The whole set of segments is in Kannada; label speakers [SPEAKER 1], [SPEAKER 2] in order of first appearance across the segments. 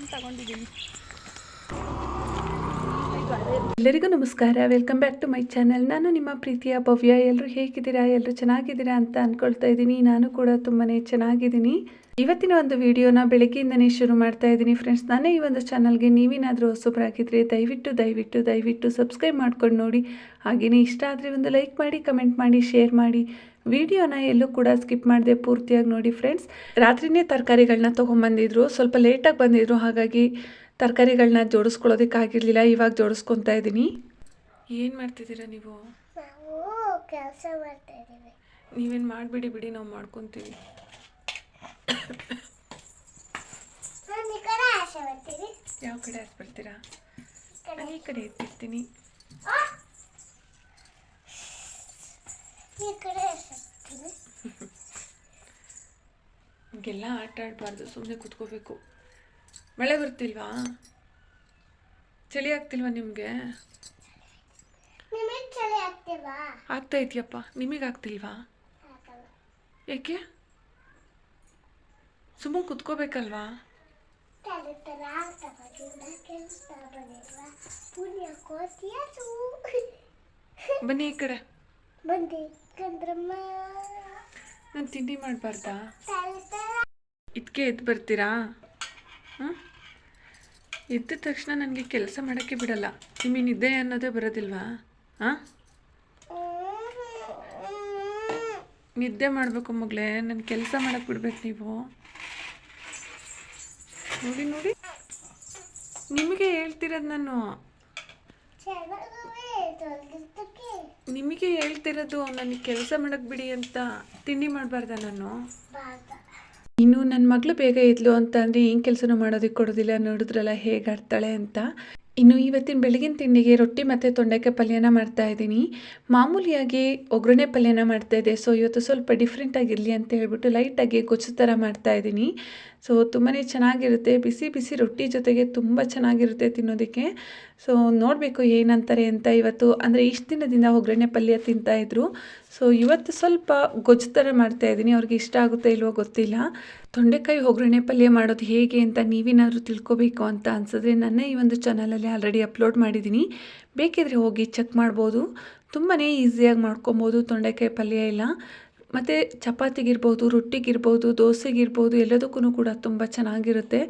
[SPEAKER 1] ನಾನು ತಗೊಂಡಿದ್ದೀನಿ.
[SPEAKER 2] ಎಲ್ಲರಿಗೂ ನಮಸ್ಕಾರ. Welcome back to my channel ನಾನು ನಿಮ್ಮ ಪ್ರೀತಿಯ ಭವ್ಯ. ಎಲ್ಲರೂ ಹೇಗಿದ್ದೀರಾ? ಎಲ್ಲರೂ ಚೆನ್ನಾಗಿದ್ದೀರಾ ಅಂತ ಅಂದ್ಕೊಳ್ತಾ ಇದ್ದೀನಿ. ನಾನು ಕೂಡ ತುಂಬಾ ಚೆನ್ನಾಗಿದ್ದೀನಿ. ಇವತ್ತಿನ ಒಂದು ವಿಡಿಯೋನ ಬೆಳಗ್ಗೆಯಿಂದನೇ ಶುರು ಮಾಡ್ತಾ ಇದ್ದೀನಿ ಫ್ರೆಂಡ್ಸ್ ನಾನೇ ಈ ಒಂದು ಚಾನಲ್ಗೆ ನೀವೇನಾದರೂ ಹೊಸಬರಾಗಿದ್ದರೆ ದಯವಿಟ್ಟು ದಯವಿಟ್ಟು ದಯವಿಟ್ಟು ಸಬ್ಸ್ಕ್ರೈಬ್ ಮಾಡ್ಕೊಂಡು ನೋಡಿ. ಹಾಗೆಯೇ ಇಷ್ಟ ಆದರೆ ಒಂದು ಲೈಕ್ ಮಾಡಿ ಕಮೆಂಟ್ ಮಾಡಿ ಶೇರ್ ಮಾಡಿ. ವಿಡಿಯೋನ ಎಲ್ಲೂ ಕೂಡ ಸ್ಕಿಪ್ ಮಾಡದೆ ಪೂರ್ತಿಯಾಗಿ ನೋಡಿ ಫ್ರೆಂಡ್ಸ್ ರಾತ್ರಿನೇ ತರಕಾರಿಗಳನ್ನ ತೊಗೊಂಬಂದಿದ್ರು. ಸ್ವಲ್ಪ ಲೇಟಾಗಿ ಬಂದಿದ್ರು. ಹಾಗಾಗಿ ತರಕಾರಿಗಳನ್ನ ಜೋಡಿಸ್ಕೊಳ್ಳೋದಕ್ಕಾಗಿರಲಿಲ್ಲ ಇವಾಗ ಜೋಡಿಸ್ಕೊತಾ ಇದ್ದೀನಿ. ಏನು ಮಾಡ್ತಿದ್ದೀರಾ ನೀವು?
[SPEAKER 3] ಕೆಲಸ ಮಾಡ್ತಾ
[SPEAKER 2] ನೀವೇನು ಮಾಡಿಬಿಡಿ ಬಿಡಿ ನಾವು ಮಾಡ್ಕೊತೀವಿ
[SPEAKER 3] ನಾನು ಈ ಕಡೆ ಆಸೆ ಬರ್ತೀನಿ
[SPEAKER 2] ಯಾವ ಕಡೆ ಹಸ್ಬಿಡ್ತೀರಾ
[SPEAKER 3] ಈ ಕಡೆ.
[SPEAKER 2] ನಾನು ಈ ಕಡೆ ಎತ್ತಿರ್ತೀನಿ ಹಿಂಗೆಲ್ಲ ಆಟ ಆಡಬಾರ್ದು ಸುಮ್ಮನೆ ಕುತ್ಕೋಬೇಕು. ಮಳೆ ಬರ್ತಿಲ್ವಾ? ಚಳಿ ಆಗ್ತಿಲ್ವಾ ನಿಮಗೆ? ಆಗ್ತಾ ಇದೆಯಪ್ಪ. ನಿಮಗೆ ಆಗ್ತಿಲ್ವಾ? ಯಾಕೆ? ಸುಮ್ಮನೆ ಕುತ್ಕೋಬೇಕಲ್ವಾ? ಬನ್ನಿ ಈ ಕಡೆ. ನಾನು ತಿಂಡಿ ಮಾಡಬಾರ್ದಾ? ಇದಕ್ಕೆ ಎದ್ದು ಬರ್ತೀರಾ? ಹಾಂ ಎದ್ದ ತಕ್ಷಣ ನನಗೆ ಕೆಲಸ ಮಾಡೋಕ್ಕೆ ಬಿಡಲ್ಲ. ನಿಮಗೆ ನಿದ್ದೆ ಅನ್ನೋದೇ ಬರೋದಿಲ್ವಾ? ಹಾಂ? ನಿದ್ದೆ ಮಾಡಬೇಕು ಮಗಳೇ ನನ್ನ ಕೆಲಸ ಮಾಡೋಕ್ಕೆ ಬಿಡ್ಬೇಕು ನೀವು. ನೋಡಿ ನೋಡಿ. ನಿಮಗೆ ಹೇಳ್ತಿರೋದು ನಾನು. ನಿಮಗೆ ಹೇಳ್ತಿರೋದು ನನಗೆ ಕೆಲಸ ಮಾಡಕ್ಕೆ ಬಿಡಿ ಅಂತ ತಿಂಡಿ ಮಾಡಬಾರ್ದ ನಾನು? ಇನ್ನು ನನ್ನ ಮಗಳು ಬೇಗ ಇದ್ಲು ಅಂತ ಅಂದರೆ ಏನು ಕೆಲಸನೂ ಮಾಡೋದಕ್ಕೆ ಕೊಡೋದಿಲ್ಲ, ನೋಡಿದ್ರಲ್ಲ ಹೇಗೆ ಆಡ್ತಾಳೆ ಅಂತ. ಇನ್ನು ಇವತ್ತಿನ ಬೆಳಗಿನ ತಿಂಡಿಗೆ ರೊಟ್ಟಿ ಮತ್ತು ತೊಂಡೆಕಾಯಿ ಪಲ್ಯನ ಮಾಡ್ತಾ ಇದ್ದೀನಿ. ಮಾಮೂಲಿಯಾಗಿ ಒಗ್ಗರಣೆ ಪಲ್ಯನ ಮಾಡ್ತಾ ಇದ್ದೆ. ಸೊ ಇವತ್ತು ಸ್ವಲ್ಪ ಡಿಫ್ರೆಂಟಾಗಿರಲಿ ಅಂತ ಹೇಳ್ಬಿಟ್ಟು ಲೈಟಾಗಿ ಗೊಜ್ಜು ಥರ ಮಾಡ್ತಾ ಇದ್ದೀನಿ. ಸೊ ತುಂಬಾ ಚೆನ್ನಾಗಿರುತ್ತೆ. ಬಿಸಿ ಬಿಸಿ ರೊಟ್ಟಿ ಜೊತೆಗೆ ತುಂಬ ಚೆನ್ನಾಗಿರುತ್ತೆ ತಿನ್ನೋದಕ್ಕೆ. ಸೊ ನೋಡಬೇಕು ಏನಂತಾರೆ ಅಂತ ಇವತ್ತು. ಅಂದರೆ ಇಷ್ಟು ದಿನದಿಂದ ಒಗ್ಗರಣೆ ಪಲ್ಯ ತಿಂತಾಯಿದ್ರು ಸೊ ಇವತ್ತು ಸ್ವಲ್ಪ ಗೊಜ್ಜು ಥರ ಮಾಡ್ತಾ ಇದ್ದೀನಿ. ಅವ್ರಿಗೆ ಇಷ್ಟ ಆಗುತ್ತೆ ಇಲ್ವೋ ಗೊತ್ತಿಲ್ಲ. ತೊಂಡೆಕಾಯಿ ಒಗ್ಗರಣೆ ಪಲ್ಯ ಮಾಡೋದು ಹೇಗೆ ಅಂತ ನೀವೇನಾದರೂ ತಿಳ್ಕೊಬೇಕು ಅಂತ ಅನ್ಸಿದ್ರೆ ನನ್ನ ಈ ಒಂದು ಚಾನಲಲ್ಲಿ ಆಲ್ರೆಡಿ ಅಪ್ಲೋಡ್ ಮಾಡಿದ್ದೀನಿ. ಬೇಕಿದ್ರೆ ಹೋಗಿ ಚೆಕ್ ಮಾಡ್ಬೋದು. ತುಂಬಾ ಈಸಿಯಾಗಿ ಮಾಡ್ಕೊಬೋದು ತೊಂಡೆಕಾಯಿ ಪಲ್ಯ ಎಲ್ಲ. ಮತ್ತು ಚಪಾತಿಗಿರ್ಬೋದು, ರೊಟ್ಟಿಗಿರ್ಬೋದು, ದೋಸೆಗಿರ್ಬೋದು ಎಲ್ಲದಕ್ಕೂ ಕೂಡ ತುಂಬ ಚೆನ್ನಾಗಿರುತ್ತೆ.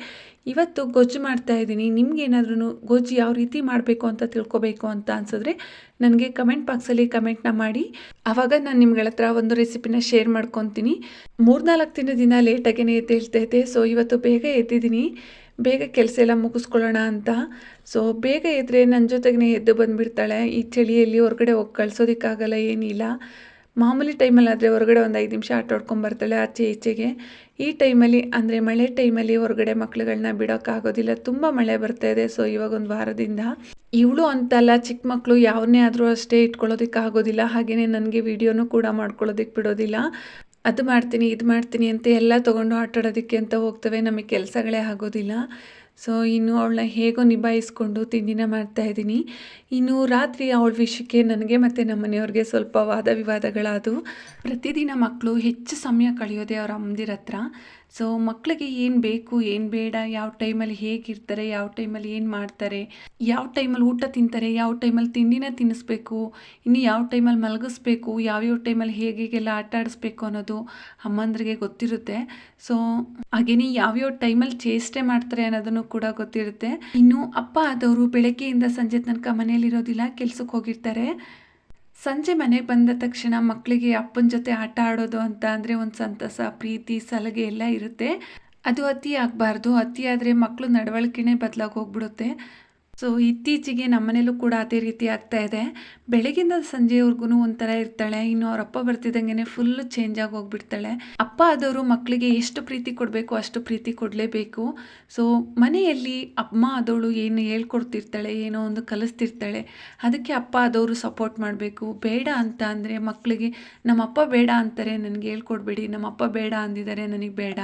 [SPEAKER 2] ಇವತ್ತು ಗೊಜ್ಜು ಮಾಡ್ತಾ ಇದ್ದೀನಿ. ನಿಮ್ಗೇನಾದ್ರೂ ಗೊಜ್ಜು ಯಾವ ರೀತಿ ಮಾಡಬೇಕು ಅಂತ ತಿಳ್ಕೊಬೇಕು ಅಂತ ಅನ್ಸಿದ್ರೆ ನನಗೆ ಕಮೆಂಟ್ ಬಾಕ್ಸಲ್ಲಿ ಕಮೆಂಟ್ನ ಮಾಡಿ. ಆವಾಗ ನಾನು ನಿಮ್ಗಳ ಹತ್ರ ಒಂದು ರೆಸಿಪಿನ ಶೇರ್ ಮಾಡ್ಕೊತೀನಿ. ಮೂರ್ನಾಲ್ಕು ದಿನ ಲೇಟಾಗೇ ಎದ್ದೇಳ್ತಾ ಇದ್ದೆ. ಸೊ ಇವತ್ತು ಬೇಗ ಎದ್ದಿದ್ದೀನಿ. ಬೇಗ ಕೆಲಸ ಎಲ್ಲ ಮುಗಿಸ್ಕೊಳ್ಳೋಣ ಅಂತ. ಸೊ ಬೇಗ ಎದ್ದರೆ ನನ್ನ ಜೊತೆಗೇ ಎದ್ದು ಬಂದುಬಿಡ್ತಾಳೆ. ಈ ಚಳಿಯಲ್ಲಿ ಹೊರಗಡೆ ಹೋಗಿ ಕಳ್ಸೋದಕ್ಕಾಗಲ್ಲ, ಏನಿಲ್ಲ. ಮಾಮೂಲಿ ಟೈಮಲ್ಲಾದರೆ ಹೊರಗಡೆ ಒಂದು ಐದು ನಿಮಿಷ ಆಟ ಆಡ್ಕೊಂಡು ಬರ್ತಾಳೆ ಆಚೆ ಈಚೆಗೆ. ಈ ಟೈಮಲ್ಲಿ ಅಂದರೆ ಮಳೆ ಟೈಮಲ್ಲಿ ಹೊರಗಡೆ ಮಕ್ಳುಗಳನ್ನ ಬಿಡೋಕ್ಕಾಗೋದಿಲ್ಲ. ತುಂಬ ಮಳೆ ಬರ್ತಾ ಇದೆ. ಸೊ ಇವಾಗ ಒಂದು ವಾರದಿಂದ. ಇವಳು ಅಂತಲ್ಲ ಚಿಕ್ಕ ಮಕ್ಕಳು ಯಾವನ್ನೇ ಆದರೂ ಅಷ್ಟೇ ಇಟ್ಕೊಳ್ಳೋದಕ್ಕಾಗೋದಿಲ್ಲ. ಹಾಗೆಯೇ ನನಗೆ ವಿಡಿಯೋನೂ ಕೂಡ ಮಾಡ್ಕೊಳ್ಳೋದಕ್ಕೆ ಬಿಡೋದಿಲ್ಲ. ಅದು ಮಾಡ್ತೀನಿ, ಇದು ಮಾಡ್ತೀನಿ ಅಂತ ಎಲ್ಲ ತೊಗೊಂಡು ಆಟಾಡೋದಕ್ಕೆ ಅಂತ ಹೋಗ್ತವೆ. ನಮಗೆ ಕೆಲಸಗಳೇ ಆಗೋದಿಲ್ಲ. ಸೊ ಇನ್ನು ಅವಳನ್ನ ಹೇಗೋ ನಿಭಾಯಿಸ್ಕೊಂಡು ತಿಂಡಿನ ಮಾಡ್ತಾ ಇದ್ದೀನಿ. ಇನ್ನು ರಾತ್ರಿ ಅವಳ ವಿಷಯಕ್ಕೆ ನನಗೆ ಮತ್ತು ನಮ್ಮ ಮನೆಯವ್ರಿಗೆ ಸ್ವಲ್ಪ ವಾದ ವಿವಾದಗಳಾದವು. ಪ್ರತಿದಿನ ಮಕ್ಕಳು ಹೆಚ್ಚು ಸಮಯ ಕಳೆಯೋದೇ ಅವ್ರ ಅಮ್ಮದಿರ ಹತ್ರ. ಸೊ ಮಕ್ಕಳಿಗೆ ಏನು ಬೇಕು, ಏನು ಬೇಡ, ಯಾವ ಟೈಮಲ್ಲಿ ಹೇಗಿರ್ತಾರೆ, ಯಾವ ಟೈಮಲ್ಲಿ ಏನು ಮಾಡ್ತಾರೆ, ಯಾವ ಟೈಮಲ್ಲಿ ಊಟ ತಿಂತಾರೆ, ಯಾವ ಟೈಮಲ್ಲಿ ತಿಂಡಿನ ತಿನ್ನಿಸ್ಬೇಕು ಇನ್ನು ಯಾವ ಟೈಮಲ್ಲಿ ಮಲಗಿಸ್ಬೇಕು ಯಾವ್ಯಾವ ಟೈಮಲ್ಲಿ ಹೇಗೆಲ್ಲ ಆಟ ಆಡಿಸ್ಬೇಕು ಅನ್ನೋದು ಅಮ್ಮಂದ್ರಿಗೆ ಗೊತ್ತಿರುತ್ತೆ. ಸೊ ಹಾಗೇನೆ ಯಾವ್ಯಾವ ಟೈಮಲ್ಲಿ ಚೇಷ್ಟೆ ಮಾಡ್ತಾರೆ ಅನ್ನೋದನ್ನು ಕೂಡ ಗೊತ್ತಿರುತ್ತೆ. ಇನ್ನು ಅಪ್ಪ ಆದವರು ಬೆಳಗ್ಗೆಯಿಂದ ಸಂಜೆ ತನಕ ಮನೆಯಲ್ಲಿರೋದಿಲ್ಲ, ಕೆಲ್ಸಕ್ಕೆ ಹೋಗಿರ್ತಾರೆ. ಸಂಜೆ ಮನೆಗೆ ಬಂದ ತಕ್ಷಣ ಮಕ್ಕಳಿಗೆ ಅಪ್ಪನ ಜೊತೆ ಆಟ ಆಡೋದು ಅಂತ ಅಂದರೆ ಒಂದು ಸಂತಸ, ಪ್ರೀತಿ ಸಲಗೆ ಎಲ್ಲ ಇರುತ್ತೆ. ಅದು ಅತಿ ಆಗಬಾರ್ದು ಅತಿ ಆದರೆ ಮಕ್ಕಳು ನಡವಳಿಕೆನೇ ಬದಲಾಗಿ ಹೋಗ್ಬಿಡುತ್ತೆ. ಸೊ ಇತ್ತೀಚೆಗೆ ನಮ್ಮನೇಲೂ ಕೂಡ ಅದೇ ರೀತಿ ಆಗ್ತಾ ಇದೆ. ಬೆಳಗಿಂದ ಸಂಜೆವರೆಗೂ ಒಂಥರ ಇರ್ತಾಳೆ, ಇನ್ನು ಅವ್ರ ಅಪ್ಪ ಬರ್ತಿದ್ದಂಗೆ ಫುಲ್ ಚೇಂಜ್ ಆಗಿ ಹೋಗ್ಬಿಡ್ತಾಳೆ. ಅಪ್ಪ ಆದವರು ಮಕ್ಕಳಿಗೆ ಎಷ್ಟು ಪ್ರೀತಿ ಕೊಡಬೇಕು ಅಷ್ಟು ಪ್ರೀತಿ ಕೊಡಲೇಬೇಕು. ಸೊ ಮನೆಯಲ್ಲಿ ಅಮ್ಮ ಆದವಳು ಏನು ಹೇಳ್ಕೊಡ್ತಿರ್ತಾಳೆ, ಏನೋ ಒಂದು ಕಲಿಸ್ತಿರ್ತಾಳೆ, ಅದಕ್ಕೆ ಅಪ್ಪ ಆದವರು ಸಪೋರ್ಟ್ ಮಾಡಬೇಕು. ಬೇಡ ಅಂತ ಅಂದರೆ ಮಕ್ಕಳಿಗೆ ನಮ್ಮಪ್ಪ ಬೇಡ ಅಂತಾರೆ, ನನಗೆ ಹೇಳ್ಕೊಡ್ಬೇಡಿ. ನಮ್ಮಪ್ಪ ಬೇಡ ಅಂದಿದ್ದಾರೆ, ನನಗೆ ಬೇಡ.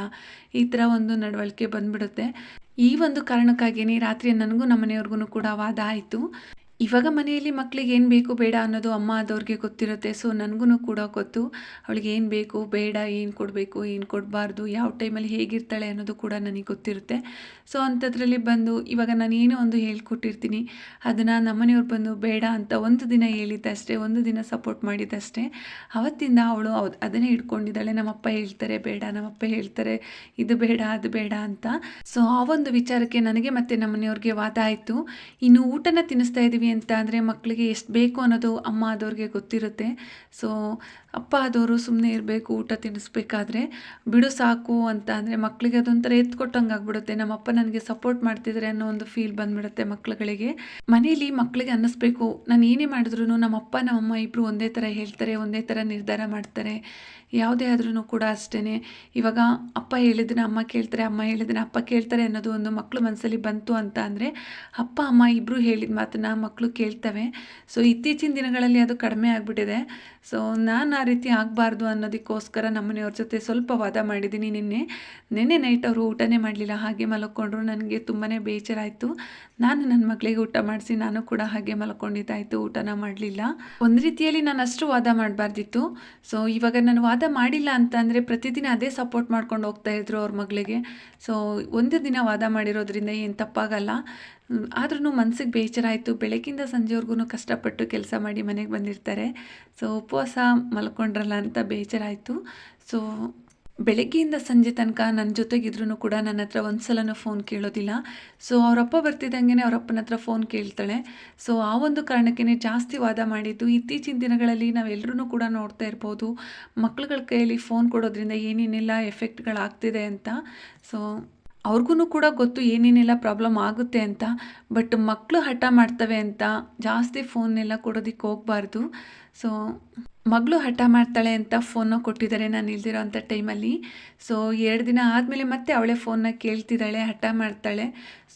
[SPEAKER 2] ಈ ಥರ ಒಂದು ನಡವಳಿಕೆ ಬಂದ್ಬಿಡುತ್ತೆ. ಈ ಒಂದು ಕಾರಣಕ್ಕಾಗಿಯೇ ರಾತ್ರಿ ನನಗೂ ನಮ್ಮ ಮನೆಯವ್ರಿಗೂ ಕೂಡ ವಾದ ಆಯಿತು. ಇವಾಗ ಮನೆಯಲ್ಲಿ ಮಕ್ಕಳಿಗೆ ಏನು ಬೇಕು ಬೇಡ ಅನ್ನೋದು ಅಮ್ಮ ಆದವ್ರಿಗೆ ಗೊತ್ತಿರುತ್ತೆ ಸೊ ನನಗೂ ಕೂಡ ಗೊತ್ತು. ಅವಳಿಗೆ ಏನು ಬೇಕು, ಬೇಡ, ಏನು ಕೊಡಬೇಕು, ಏನು ಕೊಡಬಾರ್ದು, ಯಾವ ಟೈಮಲ್ಲಿ ಹೇಗಿರ್ತಾಳೆ ಅನ್ನೋದು ಕೂಡ ನನಗೆ ಗೊತ್ತಿರುತ್ತೆ. ಸೊ ಅಂಥದ್ರಲ್ಲಿ ಬಂದು ಇವಾಗ ನಾನು ಏನೋ ಒಂದು ಹೇಳ್ಕೊಟ್ಟಿರ್ತೀನಿ, ಅದನ್ನು ನಮ್ಮನೆಯವ್ರು ಬಂದು ಬೇಡ ಅಂತ ಒಂದು ದಿನ ಹೇಳಿದ್ದಷ್ಟೇ ಒಂದು ದಿನ ಸಪೋರ್ಟ್ ಮಾಡಿದ್ದಷ್ಟೇ ಅವತ್ತಿಂದ ಅವಳು ಅದನ್ನೇ ಇಟ್ಕೊಂಡಿದ್ದಾಳೆ ನಮ್ಮಪ್ಪ ಹೇಳ್ತಾರೆ, ಬೇಡ, ನಮ್ಮಪ್ಪ ಹೇಳ್ತಾರೆ, ಇದು ಬೇಡ, ಅದು ಬೇಡ ಅಂತ. ಸೊ ಆ ಒಂದು ವಿಚಾರಕ್ಕೆ ನನಗೆ ಮತ್ತು ನಮ್ಮನೆಯವ್ರಿಗೆ ವಾದ ಆಯಿತು. ಇನ್ನು ಊಟನ ತಿನ್ನಿಸ್ತಾ ಇದ್ದೀವಿ ಅಂತ ಅಂದರೆ ಮಕ್ಕಳಿಗೆ ಎಷ್ಟು ಬೇಕು ಅನ್ನೋದು ಅಮ್ಮ ಆದವ್ರಿಗೆ ಗೊತ್ತಿರುತ್ತೆ. ಸೊ ಅಪ್ಪ ಆದವರು ಸುಮ್ಮನೆ ಇರಬೇಕು, ಊಟ ತಿನ್ನಿಸ್ಬೇಕಾದ್ರೆ ಬಿಡು ಸಾಕು ಅಂತ ಅಂದರೆ ಮಕ್ಕಳಿಗೆ ಅದೊಂಥರ ಎತ್ಕೊಟ್ಟಂಗೆ ಆಗ್ಬಿಡುತ್ತೆ. ನಮ್ಮಪ್ಪ ನನಗೆ ಸಪೋರ್ಟ್ ಮಾಡ್ತಿದ್ದಾರೆ ಅನ್ನೋ ಒಂದು ಫೀಲ್ ಬಂದ್ಬಿಡುತ್ತೆ ಮಕ್ಕಳುಗಳಿಗೆ ಮನೇಲಿ ಮಕ್ಕಳಿಗೆ ಅನ್ನಿಸ್ಬೇಕು. ನಾನು ಏನೇ ಮಾಡಿದ್ರು ನಮ್ಮಪ್ಪ, ನಮ್ಮಮ್ಮ ಇಬ್ಬರು ಒಂದೇ ಥರ ಹೇಳ್ತಾರೆ, ಒಂದೇ ಥರ ನಿರ್ಧಾರ ಮಾಡ್ತಾರೆ. ಯಾವುದೇ ಆದ್ರೂ ಕೂಡ ಅಷ್ಟೇ ಇವಾಗ ಅಪ್ಪ ಹೇಳಿದ್ರೆ ಅಮ್ಮ ಕೇಳ್ತಾರೆ, ಅಮ್ಮ ಹೇಳಿದ್ರೆ ಅಪ್ಪ ಕೇಳ್ತಾರೆ ಅನ್ನೋದು ಒಂದು ಮಕ್ಕಳು ಮನಸ್ಸಲ್ಲಿ ಬಂತು ಅಂತ ಅಂದರೆ ಅಪ್ಪ, ಅಮ್ಮ ಇಬ್ಬರು ಹೇಳಿದ ಮಾತನ್ನ ಮಕ್ಕಳು ಕೇಳ್ತವೆ. ಸೊ ಇತ್ತೀಚಿನ ದಿನಗಳಲ್ಲಿ ಅದು ಕಡಿಮೆ ಆಗಿಬಿಟ್ಟಿದೆ. ಸೊ ನಾನು ಆ ರೀತಿ ಆಗಬಾರ್ದು ಅನ್ನೋದಕ್ಕೋಸ್ಕರ ನಮ್ಮನೆಯವ್ರ ಜೊತೆ ಸ್ವಲ್ಪ ವಾದ ಮಾಡಿದ್ದೀನಿ ನಿನ್ನೆ. ನಿನ್ನೆ ನೈಟ್ ಅವರು ಊಟನೇ ಮಾಡಲಿಲ್ಲ, ಹಾಗೆ ಮಲ್ಕೊಂಡ್ರು. ನನಗೆ ತುಂಬಾ ಬೇಜಾರಾಯಿತು. ನಾನು ನನ್ನ ಮಗಳಿಗೆ ಊಟ ಮಾಡಿಸಿ ನಾನು ಕೂಡ ಹಾಗೆ ಮಲ್ಕೊಂಡಿದ್ದಾಯಿತು, ಊಟನ ಮಾಡಲಿಲ್ಲ. ಒಂದು ರೀತಿಯಲ್ಲಿ ನಾನು ಅಷ್ಟು ವಾದ ಮಾಡಬಾರ್ದಿತ್ತು. ಸೊ ಇವಾಗ ನಾನು ವಾದ ಮಾಡಿಲ್ಲ ಅಂತ ಅಂದರೆ ಪ್ರತಿದಿನ ಅದೇ ಸಪೋರ್ಟ್ ಮಾಡ್ಕೊಂಡು ಹೋಗ್ತಾ ಇದ್ರು ಅವ್ರ ಮಗಳಿಗೆ. ಸೊ ಒಂದು ದಿನ ವಾದ ಮಾಡಿರೋದ್ರಿಂದ ಏನು ತಪ್ಪಾಗಲ್ಲ. ಆದ್ರೂ ಮನ್ಸಿಗೆ ಬೇಜಾರಾಯಿತು. ಬೆಳಗ್ಗಿಂದ ಸಂಜೆವರೆಗೂ ಕಷ್ಟಪಟ್ಟು ಕೆಲಸ ಮಾಡಿ ಮನೆಗೆ ಬಂದಿರ್ತಾರೆ. ಸೊ, ಉಪವಾಸ ಮಲ್ಕೊಂಡ್ರಲ್ಲ ಅಂತ ಬೇಜಾರಾಯಿತು. ಸೊ, ಬೆಳಗ್ಗೆಯಿಂದ ಸಂಜೆ ತನಕ ನನ್ನ ಜೊತೆಗಿದ್ರೂ ಕೂಡ ನನ್ನ ಹತ್ರ ಒಂದು ಸಲನೂ ಫೋನ್ ಕೇಳೋದಿಲ್ಲ. ಸೊ, ಅವರಪ್ಪ ಬರ್ತಿದ್ದಂಗೆ ಅವರಪ್ಪನ ಹತ್ರ ಫೋನ್ ಕೇಳ್ತಾಳೆ. ಸೊ, ಆ ಒಂದು ಕಾರಣಕ್ಕೇ ಜಾಸ್ತಿ ವಾದ ಮಾಡಿದ್ದು. ಇತ್ತೀಚಿನ ದಿನಗಳಲ್ಲಿ ನಾವೆಲ್ಲರೂ ಕೂಡ ನೋಡ್ತಾ ಇರ್ಬೋದು. ಮಕ್ಳುಗಳ ಕೈಯಲ್ಲಿ ಫೋನ್ ಕೊಡೋದ್ರಿಂದ ಏನೇನೆಲ್ಲ ಎಫೆಕ್ಟ್ಗಳಾಗ್ತಿದೆ ಅಂತ. ಸೊ ಅವ್ರಿಗೂ ಕೂಡ ಗೊತ್ತು ಏನೇನೆಲ್ಲ ಪ್ರಾಬ್ಲಮ್ ಆಗುತ್ತೆ ಅಂತ. ಬಟ್ ಮಕ್ಕಳು ಹಠ ಮಾಡ್ತವೆ ಅಂತ, ಜಾಸ್ತಿ ಫೋನ್ನೆಲ್ಲ ಕೊಡೋದಕ್ಕೆ ಹೋಗಬಾರ್ದು. ಸೊ ಮಗಳು ಹಠ ಮಾಡ್ತಾಳೆ ಅಂತ ಫೋನ್ನ ಕೊಟ್ಟಿದ್ದಾರೆ ನಾನು ಇಲ್ದಿರೋ ಅಂಥ ಟೈಮಲ್ಲಿ ಸೊ ಎರಡು ದಿನ ಆದಮೇಲೆ ಮತ್ತೆ ಅವಳೇ ಫೋನ್ನ ಕೇಳ್ತಿದ್ದಾಳೆ, ಹಠ ಮಾಡ್ತಾಳೆ.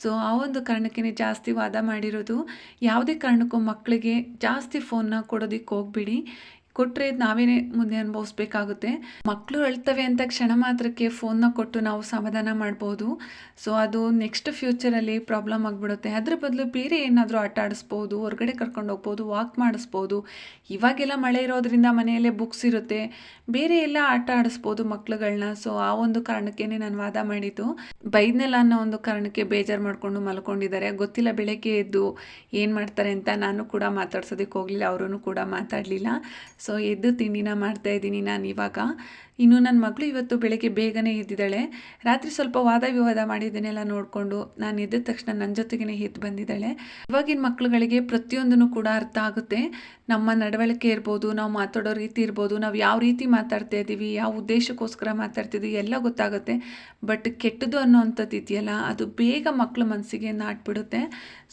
[SPEAKER 2] ಸೊ ಆ ಒಂದು ಕಾರಣಕ್ಕೇ ಜಾಸ್ತಿ ವಾದ ಮಾಡಿರೋದು. ಯಾವುದೇ ಕಾರಣಕ್ಕೂ ಮಕ್ಕಳಿಗೆ ಜಾಸ್ತಿ ಫೋನ್ನ ಕೊಡೋದಕ್ಕೆ ಹೋಗ್ಬಿಡಿ. ಕೊಟ್ಟರೆ ನಾವೇನೇ ಮುಂದೆ ಅನುಭವಿಸ್ಬೇಕಾಗುತ್ತೆ. ಮಕ್ಕಳು ಅಳ್ತವೆ ಅಂತ ಕ್ಷಣ ಮಾತ್ರಕ್ಕೆ ಫೋನ್ನ ಕೊಟ್ಟು ನಾವು ಸಮಾಧಾನ ಮಾಡ್ಬೋದು. ಸೊ ಅದು ನೆಕ್ಸ್ಟ್ ಫ್ಯೂಚರಲ್ಲಿ ಪ್ರಾಬ್ಲಮ್ ಆಗಿಬಿಡುತ್ತೆ. ಅದ್ರ ಬದಲು ಬೇರೆ ಏನಾದರೂ ಆಟ ಆಡಿಸ್ಬೋದು, ಹೊರಗಡೆ ಕರ್ಕೊಂಡು ಹೋಗ್ಬೋದು ವಾಕ್ ಮಾಡಿಸ್ಬೋದು. ಇವಾಗೆಲ್ಲ ಮಳೆ ಇರೋದ್ರಿಂದ ಮನೆಯಲ್ಲೇ ಬುಕ್ಸ್ ಇರುತ್ತೆ. ಬೇರೆ ಎಲ್ಲ ಆಟ ಆಡಿಸ್ಬೋದು ಮಕ್ಳುಗಳನ್ನ ಸೊ ಆ ಒಂದು ಕಾರಣಕ್ಕೇ ನಾನು ವಾದ ಮಾಡಿದ್ದು. ಬೈದ್ನೆಲ್ಲ ಅನ್ನೋ ಒಂದು ಕಾರಣಕ್ಕೆ ಬೇಜಾರು ಮಾಡಿಕೊಂಡು ಮಲ್ಕೊಂಡಿದ್ದಾರೆ. ಗೊತ್ತಿಲ್ಲ ಬೆಳಗ್ಗೆ ಎದ್ದು ಏನು ಮಾಡ್ತಾರೆ ಅಂತ ನಾನು ಕೂಡ ಮಾತಾಡ್ಸೋದಕ್ಕೆ ಹೋಗಲಿಲ್ಲ ಅವರೂ ಕೂಡ ಮಾತಾಡಲಿಲ್ಲ. ಸೊ ಎದ್ದು ತಿಂಡಿನ ಮಾಡ್ತಾ ಇದ್ದೀನಿ ನಾನು ಇವಾಗ. ಇನ್ನು ನನ್ನ ಮಗಳು ಇವತ್ತು ಬೆಳಗ್ಗೆ ಬೇಗನೆ ಎದ್ದಿದ್ದಾಳೆ. ರಾತ್ರಿ ಸ್ವಲ್ಪ ವಾದ ವಿವಾದ ಮಾಡಿದ್ದನ್ನೆಲ್ಲ ನೋಡಿಕೊಂಡು ನಾನು ಎದ್ದ ತಕ್ಷಣ ನನ್ನ ಜೊತೆಗೇ ಎದ್ದು ಬಂದಿದ್ದಾಳೆ. ಇವಾಗಿನ ಮಕ್ಕಳುಗಳಿಗೆ ಪ್ರತಿಯೊಂದನ್ನು ಕೂಡ ಅರ್ಥ ಆಗುತ್ತೆ. ನಮ್ಮ ನಡವಳಿಕೆ ಇರ್ಬೋದು, ನಾವು ಮಾತಾಡೋ ರೀತಿ ಇರ್ಬೋದು, ನಾವು ಯಾವ ರೀತಿ ಮಾತಾಡ್ತಾ ಇದ್ದೀವಿ, ಯಾವ ಉದ್ದೇಶಕ್ಕೋಸ್ಕರ ಮಾತಾಡ್ತಿದ್ದೀವಿ ಎಲ್ಲ ಗೊತ್ತಾಗುತ್ತೆ. ಬಟ್ ಕೆಟ್ಟದ್ದು ಅನ್ನೋವಂಥದ್ದು ಇದೆಯಲ್ಲ, ಅದು ಬೇಗ ಮಕ್ಕಳ ಮನಸ್ಸಿಗೆ ನಾಟ್ಬಿಡುತ್ತೆ.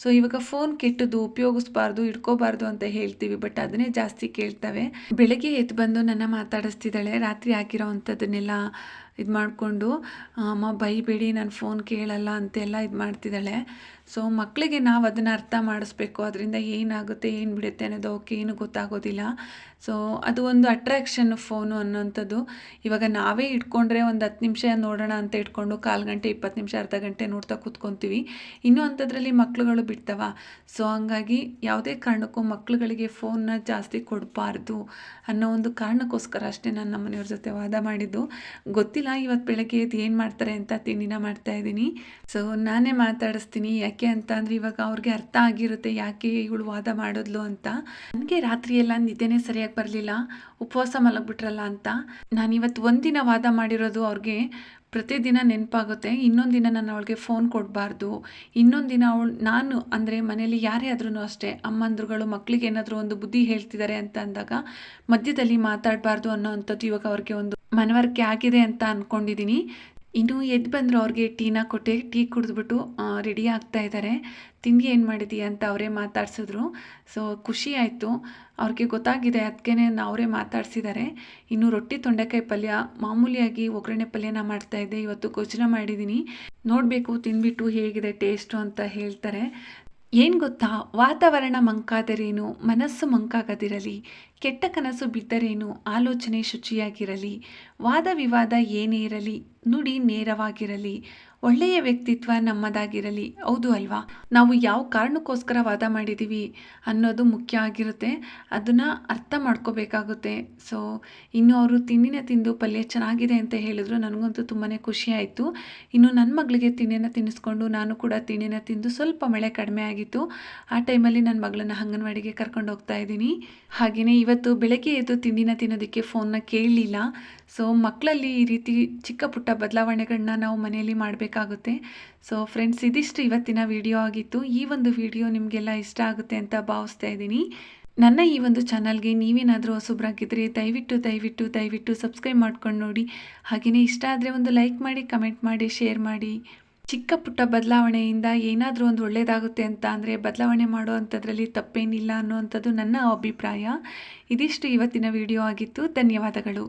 [SPEAKER 2] ಸೊ ಇವಾಗ ಫೋನ್ ಕೆಟ್ಟದ್ದು, ಉಪಯೋಗಿಸ್ಬಾರ್ದು ಇಟ್ಕೋಬಾರ್ದು ಅಂತ ಹೇಳ್ತೀವಿ, ಬಟ್ ಅದನ್ನೇ ಜಾಸ್ತಿ ಕೇಳ್ತವೆ. ಬೆಳಗ್ಗೆ ಎದ್ದು ಬಂದು ನನ್ನ ಮಾತಾಡಿಸ್ತಿದ್ದಾಳೆ ರಾತ್ರಿ ಆಗಿರೋ ಅಂಥದ್ದನ್ನೆಲ್ಲ ಇದು ಮಾಡಿಕೊಂಡು ಅಮ್ಮ, ಬೈಬೇಡಿ, ನಾನು ಫೋನ್ ಕೇಳಲ್ಲ ಅಂತೆಲ್ಲ ಇದು ಮಾಡ್ತಿದ್ದಾಳೆ. ಸೊ ಮಕ್ಕಳಿಗೆ ನಾವು ಅದನ್ನು ಅರ್ಥ ಮಾಡಿಸ್ಬೇಕು. ಅದರಿಂದ ಏನಾಗುತ್ತೆ, ಏನು ಬಿಡುತ್ತೆ ಅನ್ನೋದು ಅವಕ್ಕೆ ಏನು ಗೊತ್ತಾಗೋದಿಲ್ಲ. ಸೊ ಅದು ಒಂದು ಅಟ್ರಾಕ್ಷನ್ ಫೋನು ಅನ್ನೋಂಥದ್ದು. ಇವಾಗ ನಾವೇ ಇಟ್ಕೊಂಡ್ರೆ ಒಂದು ಹತ್ತು ನಿಮಿಷ ನೋಡೋಣ ಅಂತ ಇಟ್ಕೊಂಡು ಕಾಲು ಗಂಟೆ, ಇಪ್ಪತ್ತು ನಿಮಿಷ, ಅರ್ಧ ಗಂಟೆ ನೋಡ್ತಾ ಕೂತ್ಕೊತೀವಿ. ಇನ್ನೂ ಅಂಥದ್ರಲ್ಲಿ ಮಕ್ಕಳುಗಳು ಬಿಡ್ತವ. ಸೊ ಹಂಗಾಗಿ ಯಾವುದೇ ಕಾರಣಕ್ಕೂ ಮಕ್ಕಳುಗಳಿಗೆ ಫೋನ್ನ ಜಾಸ್ತಿ ಕೊಡಬಾರ್ದು ಅನ್ನೋ ಒಂದು ಕಾರಣಕ್ಕೋಸ್ಕರ ಅಷ್ಟೇ ನಾನು ನಮ್ಮನೆಯವ್ರ ಜೊತೆ ವಾದ ಮಾಡಿದ್ದು. ಗೊತ್ತಿಲ್ಲ ಇವತ್ತು ಬೆಳಗ್ಗೆ ಎದ್ದು ಏನು ಮಾಡ್ತಾರೆ ಅಂತ ತಿಂಡಿನ ಮಾಡ್ತಾ ಇದ್ದೀನಿ. ಸೊ ನಾನೇ ಮಾತಾಡಿಸ್ತೀನಿ. ಯಾಕೆ ಅಂತ ಅಂದರೆ ಇವಾಗ ಅವ್ರಿಗೆ ಅರ್ಥ ಆಗಿರುತ್ತೆ ಯಾಕೆ ಇವಳು ವಾದ ಮಾಡಿದ್ಲು ಅಂತ. ನನಗೆ ರಾತ್ರಿ ಎಲ್ಲ ನಿದ್ದೆನೇ ಸರಿಯಾಗಿ ಬರಲಿಲ್ಲ. ಉಪವಾಸ ಮಲಗಿಬಿಟ್ರಲ್ಲ ಅಂತ. ನಾನು ಇವತ್ತು ಒಂದಿನ ವಾದ ಮಾಡಿರೋದು ಅವ್ರಿಗೆ ಪ್ರತಿದಿನ ನೆನಪಾಗುತ್ತೆ. ಇನ್ನೊಂದು ದಿನ ನಾನು ಅವಳಿಗೆ ಫೋನ್ ಕೊಡಬಾರ್ದು. ಇನ್ನೊಂದು ದಿನ ಅವಳು, ನಾನು ಅಂದರೆ ಮನೇಲಿ ಯಾರೇ ಆದ್ರೂ ಅಷ್ಟೇ ಅಮ್ಮಂದ್ರುಗಳು ಮಕ್ಕಳಿಗೆ ಏನಾದರೂ ಒಂದು ಬುದ್ಧಿ ಹೇಳ್ತಿದ್ದಾರೆ ಅಂತ ಅಂದಾಗ ಮಧ್ಯದಲ್ಲಿ ಮಾತಾಡಬಾರ್ದು ಅನ್ನೋ ಅಂಥದ್ದು ಇವಾಗ ಅವ್ರಿಗೆ ಒಂದು ಮನವರಿಕೆ ಆಗಿದೆ ಅಂತ ಅಂದ್ಕೊಂಡಿದ್ದೀನಿ ಇನ್ನು ಎದ್ದು ಬಂದರು ಅವ್ರಿಗೆ ಟೀನ ಕೊಟ್ಟೆ, ಟೀ ಕುಡಿದ್ಬಿಟ್ಟು ರೆಡಿ ಆಗ್ತಾ ಇದ್ದಾರೆ ತಿಂಡಿ ಏನು ಮಾಡಿದೀಯ ಅಂತ ಅವರೇ ಮಾತಾಡ್ಸಿದ್ರು. ಸೊ ಖುಷಿ ಆಯಿತು. ಅವ್ರಿಗೆ ಗೊತ್ತಾಗಿದೆ ಅದಕ್ಕೇ ಅವರೇ ಮಾತಾಡ್ಸಿದ್ದಾರೆ ಇನ್ನು ರೊಟ್ಟಿ ತೊಂಡೆಕಾಯಿ ಪಲ್ಯ, ಮಾಮೂಲಿಯಾಗಿ ಒಗ್ಗರಣೆ ಪಲ್ಯನ ಮಾಡ್ತಾಯಿದ್ದೆ ಇವತ್ತು ಗೊಜ್ಜನ ಮಾಡಿದ್ದೀನಿ ನೋಡಬೇಕು, ತಿಂದ್ಬಿಟ್ಟು ಹೇಗಿದೆ, ಟೇಸ್ಟು ಅಂತ ಹೇಳ್ತಾರೆ. ಏನು ಗೊತ್ತಾ, ವಾತಾವರಣ ಮಂಕಾದರೇನು? ಮನಸ್ಸು ಮಂಕಾಗದಿರಲಿ. ಕೆಟ್ಟ ಕನಸು ಬಿದ್ದರೇನು? ಆಲೋಚನೆ ಶುಚಿಯಾಗಿರಲಿ, ವಾದ ವಿವಾದ ಏನೇ ಇರಲಿ, ನುಡಿ ನೇರವಾಗಿರಲಿ, ಒಳ್ಳೆಯ ವ್ಯಕ್ತಿತ್ವ ನಮ್ಮದಾಗಿರಲಿ, ಹೌದು ಅಲ್ವಾ? ನಾವು ಯಾವ ಕಾರಣಕ್ಕೋಸ್ಕರ ವಾದ ಮಾಡಿದ್ದೀವಿ ಅನ್ನೋದು ಮುಖ್ಯ ಆಗಿರುತ್ತೆ. ಅದನ್ನು ಅರ್ಥ ಮಾಡ್ಕೋಬೇಕಾಗುತ್ತೆ. ಸೊ ಇನ್ನು ಅವರು ತಿಂಡಿನ ತಿಂದು ಪಲ್ಯ ಚೆನ್ನಾಗಿದೆ ಅಂತ ಹೇಳಿದ್ರು, ನನಗಂತೂ ತುಂಬಾ ಖುಷಿ ಆಯಿತು. ಇನ್ನು ನನ್ನ ಮಗಳಿಗೆ ತಿಂಡಿನ ತಿನ್ನಿಸ್ಕೊಂಡು ನಾನು ಕೂಡ ತಿಂಡಿನ ತಿಂದು ಸ್ವಲ್ಪ ಮಳೆ ಕಡಿಮೆ ಆಗಿತ್ತು. ಆ ಟೈಮಲ್ಲಿ ನನ್ನ ಮಗಳನ್ನ ಅಂಗನವಾಡಿಗೆ ಕರ್ಕೊಂಡು ಹೋಗ್ತಾ ಇದ್ದೀನಿ. ಹಾಗೆಯೇ ಇವತ್ತು ಬೆಳಗ್ಗೆ ಎದ್ದು ತಿಂಡಿನ ತಿನ್ನೋದಕ್ಕೆ ಫೋನ್ನ ಕೇಳಲಿಲ್ಲ. ಸೊ ಮಕ್ಕಳಲ್ಲಿ ಈ ರೀತಿ ಚಿಕ್ಕ ಪುಟ್ಟ ಬದಲಾವಣೆಗಳನ್ನ ನಾವು ಮನೆಯಲ್ಲಿ ಮಾಡಬೇಕಾಗುತ್ತೆ. ಸೊ ಫ್ರೆಂಡ್ಸ್ ಇದಿಷ್ಟು ಇವತ್ತಿನ ವಿಡಿಯೋ ಆಗಿತ್ತು. ಈ ಒಂದು ವಿಡಿಯೋ ನಿಮಗೆಲ್ಲ ಇಷ್ಟ ಆಗುತ್ತೆ ಅಂತ ಭಾವಿಸ್ತಾ ಇದ್ದೀನಿ. ನನ್ನ ಈ ಒಂದು ಚಾನಲ್ಗೆ ನೀವೇನಾದರೂ ಹೊಸಬ್ರಾಗಿದ್ದರೆ ದಯವಿಟ್ಟು ದಯವಿಟ್ಟು ದಯವಿಟ್ಟು ಸಬ್ಸ್ಕ್ರೈಬ್ ಮಾಡ್ಕೊಂಡು ನೋಡಿ. ಹಾಗೆಯೇ ಇಷ್ಟ ಆದರೆ ಒಂದು ಲೈಕ್ ಮಾಡಿ ಕಮೆಂಟ್ ಮಾಡಿ ಶೇರ್ ಮಾಡಿ. ಚಿಕ್ಕ ಪುಟ್ಟ ಬದಲಾವಣೆಯಿಂದ ಏನಾದರೂ ಒಂದು ಒಳ್ಳೆಯದಾಗುತ್ತೆ ಅಂತ ಅಂದರೆ ಬದಲಾವಣೆ ಮಾಡೋ ಅಂಥದ್ರಲ್ಲಿ ತಪ್ಪೇನಿಲ್ಲ ಅನ್ನುವಂಥದ್ದು ನನ್ನ ಅಭಿಪ್ರಾಯ. ಇದಿಷ್ಟು ಇವತ್ತಿನ ವಿಡಿಯೋ ಆಗಿತ್ತು. ಧನ್ಯವಾದಗಳು.